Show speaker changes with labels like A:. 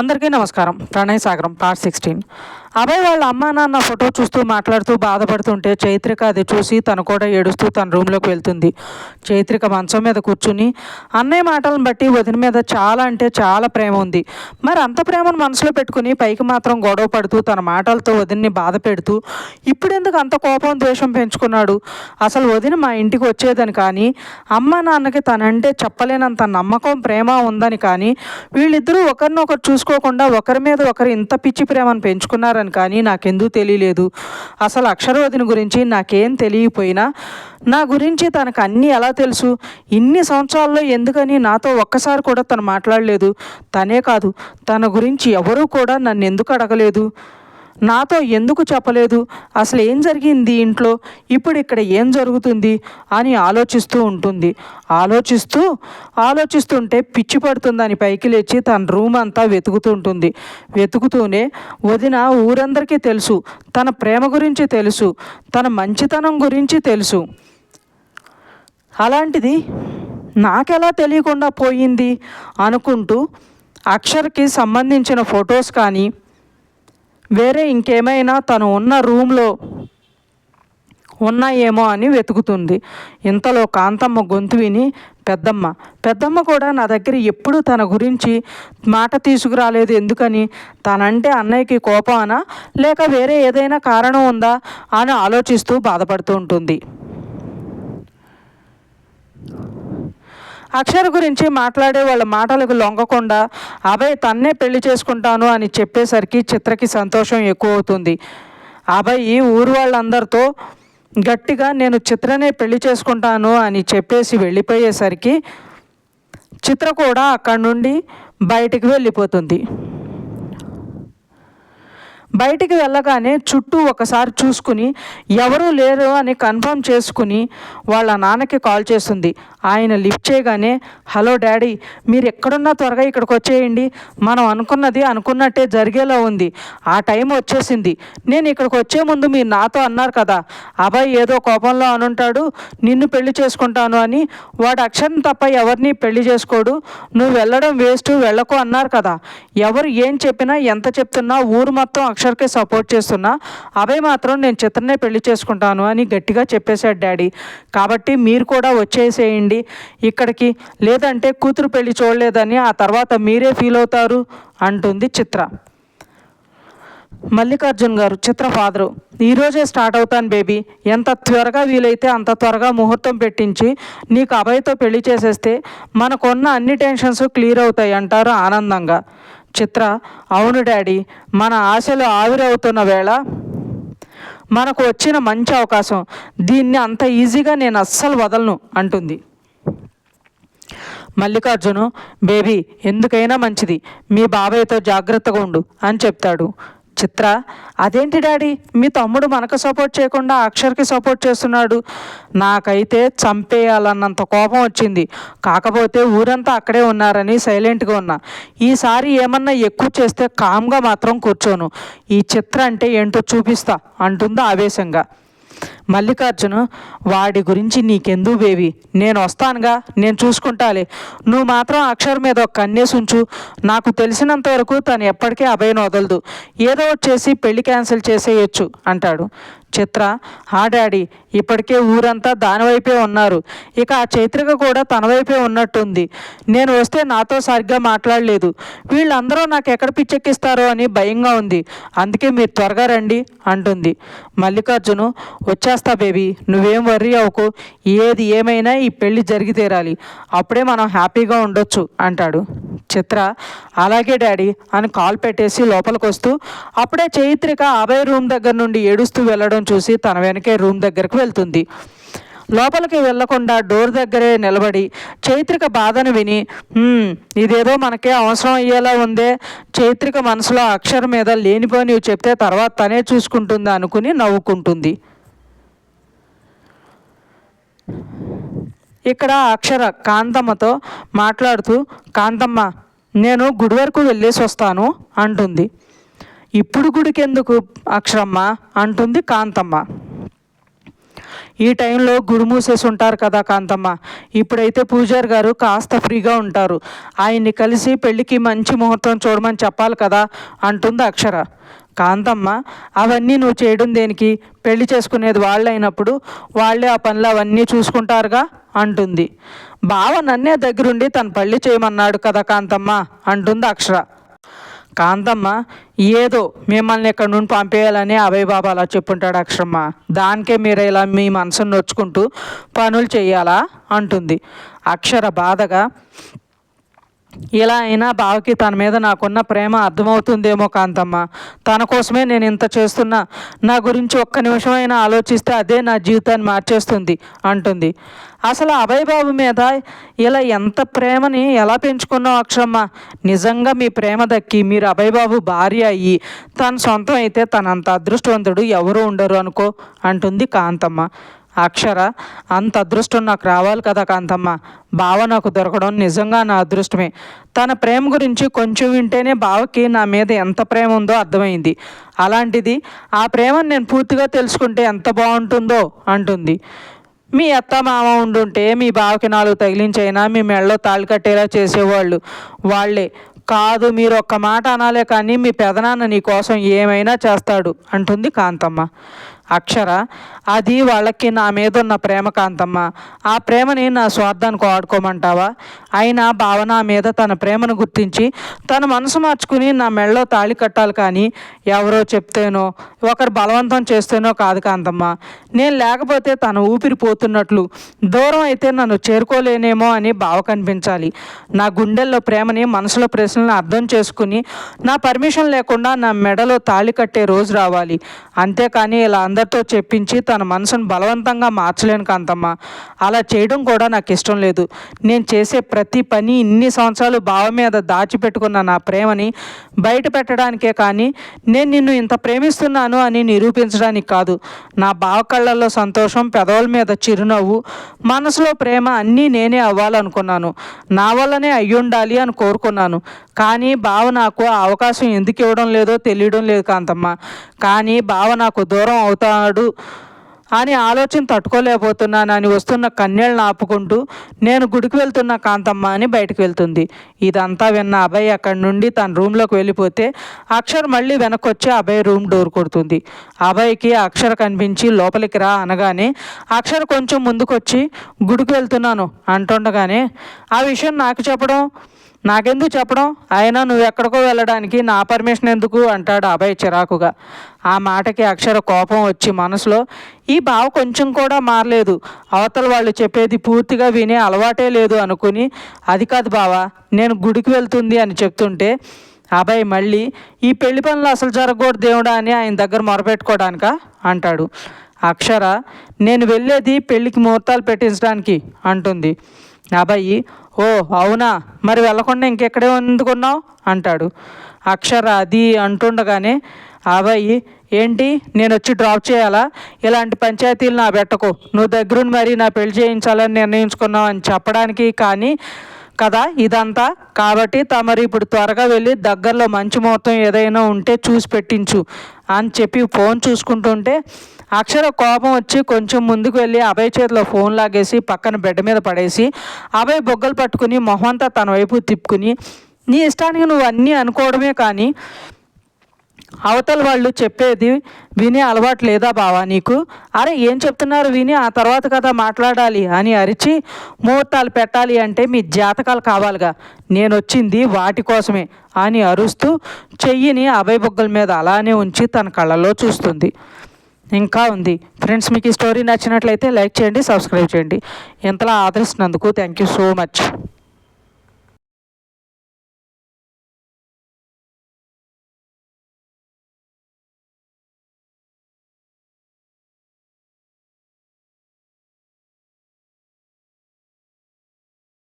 A: అందరికీ నమస్కారం. ప్రణయ్ సాగరం పార్ట్ సిక్స్టీన్. అభయ్ వాళ్ళ అమ్మా నాన్న ఫోటో చూస్తూ మాట్లాడుతూ బాధపడుతుంటే చైత్రిక అది చూసి తను కూడా ఏడుస్తూ తన రూమ్లోకి వెళ్తుంది. చైత్రిక మంచం మీద కూర్చుని అన్నయ్య మాటలను బట్టి వదిన మీద చాలా అంటే చాలా ప్రేమ ఉంది. మరి అంత ప్రేమను మనసులో పెట్టుకుని పైకి మాత్రం గొడవ పడుతూ తన మాటలతో వదిన్ని బాధ పెడుతూ ఇప్పుడెందుకు అంత కోపం ద్వేషం పెంచుకున్నాడు? అసలు వదిన మా ఇంటికి వచ్చేదని కానీ అమ్మ నాన్నకి తనంటే చెప్పలేనంత నమ్మకం ప్రేమ ఉందని కానీ వీళ్ళిద్దరూ ఒకరినొకరు చూసుకోకుండా ఒకరి మీద ఒకరు ఇంత పిచ్చి ప్రేమను పెంచుకున్నారని కానీ నాకెందుకు తెలియలేదు. అసలు అక్షరవతిని గురించి నాకేం తెలియపోయినా నా గురించి తనకు అన్నీ ఎలా తెలుసు? ఇన్ని సంవత్సరాల్లో ఎందుకని నాతో ఒక్కసారి కూడా తను మాట్లాడలేదు? తనే కాదు తన గురించి ఎవరూ కూడా నన్ను ఎందుకు అడగలేదు? నాతో ఎందుకు చెప్పలేదు? అసలు ఏం జరిగింది ఇంట్లో? ఇప్పుడు ఇక్కడ ఏం జరుగుతుంది? అని ఆలోచిస్తూ ఉంటుంది. ఆలోచిస్తూ ఆలోచిస్తుంటే పిచ్చి పడుతుందని పైకి లేచి తన రూమ్ అంతా వెతుకుతూ ఉంటుంది. వెతుకుతూనే వదిన ఊరందరికీ తెలుసు. తన ప్రేమ గురించి తెలుసు. తన మంచితనం గురించి తెలుసు. అలాంటిది నాకెలా తెలియకుండా పోయింది? అనుకుంటూ అక్షర్కి సంబంధించిన ఫొటోస్ కానీ వేరే ఇంకేమైనా తను ఉన్న రూమ్లో ఉన్నాయేమో అని వెతుకుతుంది. ఇంతలో కాంతమ్మ గొంతు విని పెద్దమ్మ పెద్దమ్మ కూడా నా దగ్గర ఎప్పుడూ తన గురించి మాట తీసుకురాలేదు ఎందుకని? తనంటే అన్నయ్యకి కోపమనా లేక వేరే ఏదైనా కారణం ఉందా? అని ఆలోచిస్తూ బాధపడుతూ ఉంటుంది. అక్షర గురించి మాట్లాడే వాళ్ళ మాటలకు లొంగకుండా అభయ్ తన్నే పెళ్ళి చేసుకుంటాను అని చెప్పేసరికి చిత్రకి సంతోషం ఎక్కువ అవుతుంది అభయ్ ఊరు వాళ్ళందరితో గట్టిగా నేను చిత్రనే పెళ్ళి చేసుకుంటాను అని చెప్పేసి వెళ్ళిపోయేసరికి చిత్ర కూడా అక్కడి నుండి బయటికి వెళ్ళిపోతుంది. బయటికి వెళ్ళగానే చుట్టూ ఒకసారి చూసుకుని ఎవరూ లేరు అని కన్ఫర్మ్ చేసుకుని వాళ్ళ నాన్నకి కాల్ చేస్తుంది. ఆయన లిఫ్ట్ చేయగానే హలో డాడీ మీరు ఎక్కడున్నా త్వరగా ఇక్కడికి వచ్చేయండి. మనం అనుకున్నది అనుకున్నట్టే జరిగేలా ఉంది. ఆ టైం వచ్చేసింది. నేను ఇక్కడికి వచ్చే ముందు మీరు నాతో అన్నారు కదా. అబ్బాయి ఏదో కోపంలో అనుంటాడు. నిన్ను పెళ్ళి చేసుకుంటాను అని. వాడు అక్షరం తప్ప ఎవరిని పెళ్ళి చేసుకోడు. నువ్వు వెళ్ళడం వేస్ట్. వెళ్ళకు అన్నారు కదా. ఎవరు ఏం చెప్పినా ఎంత చెప్తున్నా ఊరు మొత్తం అక్షర్కే సపోర్ట్ చేస్తున్నా అభయ్ మాత్రం నేను చిత్రనే పెళ్ళి చేసుకుంటాను అని గట్టిగా చెప్పేశాడు డాడీ. కాబట్టి మీరు కూడా వచ్చేసేయండి. ఇక్కడికి లేదంటే కూతురు పెళ్ళి చూడలేదని ఆ తర్వాత మీరే ఫీల్ అవుతారు అంటుంది చిత్ర. మల్లికార్జున్ గారు చిత్ర ఫాదరు ఈరోజే స్టార్ట్ అవుతాను బేబీ. ఎంత త్వరగా వీలైతే అంత త్వరగా ముహూర్తం పెట్టించి నీకు అభయ్తో పెళ్ళి చేసేస్తే మనకున్న అన్ని టెన్షన్స్ క్లియర్ అవుతాయి అంటారు ఆనందంగా. చిత్ర అవును డాడీ మన ఆశలు ఆవిరవుతున్న వేళ మనకు వచ్చిన మంచి అవకాశం. దీన్ని అంత ఈజీగా నేను అస్సలు వదలను అంటుంది. మల్లికార్జును బేబీ ఎందుకైనా మంచిది. మీ బాబాయ్తో జాగ్రత్తగా ఉండు అని చెప్తాడు. చిత్ర అదేంటి డాడీ? మీ తమ్ముడు మనకు సపోర్ట్ చేయకుండా అక్షర్కి సపోర్ట్ చేస్తున్నాడు. నాకైతే చంపేయాలన్నంత కోపం వచ్చింది. కాకపోతే ఊరంతా అక్కడే ఉన్నారని సైలెంట్గా ఉన్నా. ఈసారి ఏమన్నా ఎక్కువ చేస్తే కామ్గా మాత్రం కూర్చోను. ఈ చిత్ర అంటే ఏంటో చూపిస్తా అంటుందా ఆవేశంగా. మల్లికార్జును వాడి గురించి నీకెందు బేబీ? నేను వస్తానుగా నేను చూసుకుంటాలే. నువ్వు మాత్రం అక్షర్ మీద ఒక కన్నేసుంచు నాకు తెలిసినంత వరకు తను ఎప్పటికీ అభయం వదలదు. ఏదో వచ్చేసి చేసి పెళ్ళి క్యాన్సిల్ చేసేయచ్చు అంటాడు. చిత్ర ఆ డాడీ ఇప్పటికే ఊరంతా దాని వైపే ఉన్నారు. ఇక ఆ చైత్రిక కూడా తన వైపే ఉన్నట్టుంది. నేను వస్తే నాతో సరిగ్గా మాట్లాడలేదు. వీళ్ళందరూ నాకు ఎక్కడ పిచ్చెక్కిస్తారో అని భయంగా ఉంది. అందుకే మీరు త్వరగా రండి అంటుంది. మల్లికార్జును వచ్చేస్తా బేబీ నువ్వేం వర్రీ అవ్వకు ఏది ఏమైనా ఈ పెళ్ళి జరిగి తీరాలి. అప్పుడే మనం హ్యాపీగా ఉండొచ్చు అంటాడు. చిత్ర అలాగే డాడీ అని కాల్ పెట్టేసి లోపలికి వస్తూ అప్పుడే చైత్రిక అభయ్ రూమ్ దగ్గర నుండి ఏడుస్తూ వెళ్ళడం చూసి తన వెనకే రూమ్ దగ్గరకు వెళ్తుంది. లోపలికి వెళ్ళకుండా డోర్ దగ్గరే నిలబడి చైత్రిక బాధను విని ఇదేదో మనకే అవసరం అయ్యేలా ఉందే. చైత్రిక మనసులో అక్షరం మీద లేనిపోనివి చెప్తే తర్వాత తనే చూసుకుంటుంది అనుకుని నవ్వుకుంటుంది. ఇక్కడ అక్షర కాంతమ్మతో మాట్లాడుతూ కాంతమ్మ నేను గుడి వరకు వెళ్ళేసి వస్తాను అంటుంది. ఇప్పుడు గుడికెందుకు అక్షరమ్మ? అంటుంది కాంతమ్మ. ఈ టైంలో గుడి మూసేసి ఉంటారు కదా కాంతమ్మ. ఇప్పుడైతే పూజారి గారు కాస్త ఫ్రీగా ఉంటారు. ఆయన్ని కలిసి పెళ్ళికి మంచి ముహూర్తం చూడమని చెప్పాలి కదా అంటుంది అక్షర. కాంతమ్మ అవన్నీ నువ్వు చేయడం దేనికి? పెళ్ళి చేసుకునేది వాళ్ళు అయినప్పుడు వాళ్ళే ఆ పనులు అవన్నీ చూసుకుంటారుగా అంటుంది. బావ నన్నే దగ్గరుండి తన పళ్ళి చేయమన్నాడు కదా కాంతమ్మ అంటుంది అక్షర. కాంతమ్మ ఏదో మిమ్మల్ని ఇక్కడ నుండి పంపేయాలని అభయ్ బాబా అలా చెప్పుంటాడు అక్షరమ్మ. దానికే మీరు ఇలా మీ మనసును నొచ్చుకుంటూ పనులు చేయాలా? అంటుంది. అక్షర బాధగా ఇలా అయినా బావకి తన మీద నాకున్న ప్రేమ అర్థమవుతుందేమో కాంతమ్మ. తన కోసమే నేను ఇంత చేస్తున్నా. నా గురించి ఒక్క నిమిషమైనా ఆలోచిస్తే అదే నా జీవితాన్ని మార్చేస్తుంది అంటుంది. అసలు అభయ్ బాబు మీద ఇలా ఎంత ప్రేమని ఎలా పెంచుకున్నావు అక్షమ్మ? నిజంగా మీ ప్రేమ దక్కి మీరు అభయ్ బాబు భార్య అయ్యి తన సొంతం అయితే తనంత అదృష్టవంతుడు ఎవరు ఉండరు అనుకో అంటుంది కాంతమ్మ. అక్షర అంత అదృష్టం నాకు రావాలి కదా కాంతమ్మ. బావ నాకు దొరకడం నిజంగా నా అదృష్టమే. తన ప్రేమ గురించి కొంచెం వింటేనే బావకి నా మీద ఎంత ప్రేమ ఉందో అర్థమైంది. అలాంటిది ఆ ప్రేమను నేను పూర్తిగా తెలుసుకుంటే ఎంత బాగుంటుందో అంటుంది. మీ అత్త మామ ఉండుంటే మీ బావకి నాలుగు తగిలించైనా మీ మెడలో తాళి కట్టేలా చేసేవాళ్ళు. వాళ్ళే కాదు మీరు ఒక్క మాట అనాలే కానీ మీ పెదనాన్న నీ కోసం ఏమైనా చేస్తాడు అంటుంది కాంతమ్మ. అక్షర అది వాళ్ళకి నా మీద ఉన్న ప్రేమ కాంతమ్మ. ఆ ప్రేమని నా స్వార్థానికి వాడుకోమంటావా? అయినా భావన మీద తన ప్రేమను గుర్తించి తన మనసు మార్చుకుని నా మెళ్ళలో తాళి కట్టాలి కానీ ఎవరో చెప్తేనో ఒకరు బలవంతం చేస్తేనో కాదు కాంతమ్మ. నేను లేకపోతే తన ఊపిరి పోతున్నట్లు దూరం అయితే నన్ను చేరుకోలేనేమో అని భావ కనిపించాలి. నా గుండెల్లో ప్రేమని మనసులో ప్రశ్నలను అర్థం చేసుకుని నా పర్మిషన్ లేకుండా నా మెడలో తాళి కట్టే రోజు రావాలి. అంతేకాని ఇలా అందరితో చెప్పించి తన మనసును బలవంతంగా మార్చలేను కాంతమ్మ. అలా చేయడం కూడా నాకు ఇష్టం లేదు. నేను చేసే ప్రతి పని ఇన్ని సంవత్సరాలు బావ మీద దాచిపెట్టుకున్న నా ప్రేమని బయట పెట్టడానికే కానీ నేను నిన్ను ఇంత ప్రేమిస్తున్నాను అని నిరూపించడానికి కాదు. నా బావ కళ్ళల్లో సంతోషం పెదవుల మీద చిరునవ్వు మనసులో ప్రేమ అన్నీ నేనే అవ్వాలనుకున్నాను. నా వల్లనే అయ్యుండాలి అని కోరుకున్నాను. కానీ బావ నాకు ఆ అవకాశం ఎందుకు ఇవ్వడం లేదో తెలియడం లేదు కాంతమ్మ. కానీ బావ నాకు దూరం చేస్తాడు అని ఆలోచన తట్టుకోలేకపోతున్నాను అని వస్తున్న కన్నీళ్ళని ఆపుకుంటూ నేను గుడికి వెళ్తున్న కాంతమ్మ అని బయటకు వెళ్తుంది. ఇదంతా విన్న అభయ్ అక్కడి నుండి తన రూమ్లోకి వెళ్ళిపోతే అక్షర్ మళ్ళీ వెనక్కి అభయ్ రూమ్ డోర్ కొడుతుంది. అభయ్కి అక్షర కనిపించి లోపలికి రా అనగానే అక్షర్ కొంచెం ముందుకొచ్చి గుడికి వెళ్తున్నాను అంటుండగానే ఆ విషయం నాకు చెప్పడం నాకెందుకు చెప్పడం? అయినా నువ్వు ఎక్కడికో వెళ్ళడానికి నా పర్మిషన్ ఎందుకు? అంటాడు అబ్బాయి చిరాకుగా. ఆ మాటకి అక్షర కోపం వచ్చి మనసులో ఈ బావ కొంచెం కూడా మారలేదు. అవతల వాళ్ళు చెప్పేది పూర్తిగా వినే అలవాటే లేదు అనుకుని అది కాదు బావా నేను గుడికి వెళ్తుంది అని చెప్తుంటే అభయ్ మళ్ళీ ఈ పెళ్ళి పనులు అసలు జరగకూడదు దేవుడా అని ఆయన దగ్గర మొరపెట్టుకోవడానిక అంటాడు. అక్షర నేను వెళ్ళేది పెళ్ళికి ముహూర్తాలు పెట్టించడానికి అంటుంది. అబ్బాయి ఓ అవునా? మరి వెళ్ళకుండా ఇంకెక్కడే ఎందుకున్నావు? అంటాడు. అక్షర అది అంటుండగానే అబ్బాయి ఏంటి? నేను వచ్చి డ్రాప్ చేయాలా? ఇలాంటి పంచాయతీలు నా పెట్టకు. నువ్వు దగ్గరుండి మరి నా పెళ్ళి చేయించాలని నిర్ణయించుకున్నావు అని చెప్పడానికి కానీ కదా ఇదంతా? కాబట్టి తమరు ఇప్పుడు త్వరగా వెళ్ళి దగ్గరలో మంచి ముహూర్తం ఏదైనా ఉంటే చూసి పెట్టించు అని చెప్పి ఫోన్ చూసుకుంటుంటే అక్షర కోపం వచ్చి కొంచెం ముందుకు వెళ్ళి అభయ్ చేతిలో ఫోన్ లాగేసి పక్కన బెడ్ మీద పడేసి అభయ్ బొగ్గలు పట్టుకుని మొహంతా తన వైపు తిప్పుకుని నీ ఇష్టానికి నువ్వు అన్నీ అనుకోవడమే కానీ అవతల వాళ్ళు చెప్పేది వినే అలవాటు లేదా బావా నీకు? అరే ఏం చెప్తున్నారు విని ఆ తర్వాత కదా మాట్లాడాలి అని అరిచి ముహూర్తాలు పెట్టాలి అంటే మీ జాతకాలు కావాలిగా. నేను వచ్చింది వాటి కోసమే అని అరుస్తూ చెయ్యిని అభయ బొగ్గల మీద అలానే ఉంచి తన కళ్ళలో చూస్తుంది. ఇంకా ఉంది. ఫ్రెండ్స్ మీకు ఈ స్టోరీ నచ్చినట్లయితే లైక్ చేయండి సబ్స్క్రైబ్ చేయండి. ఇంతలా ఆదరిస్తున్నందుకు థ్యాంక్ యూ సో మచ్.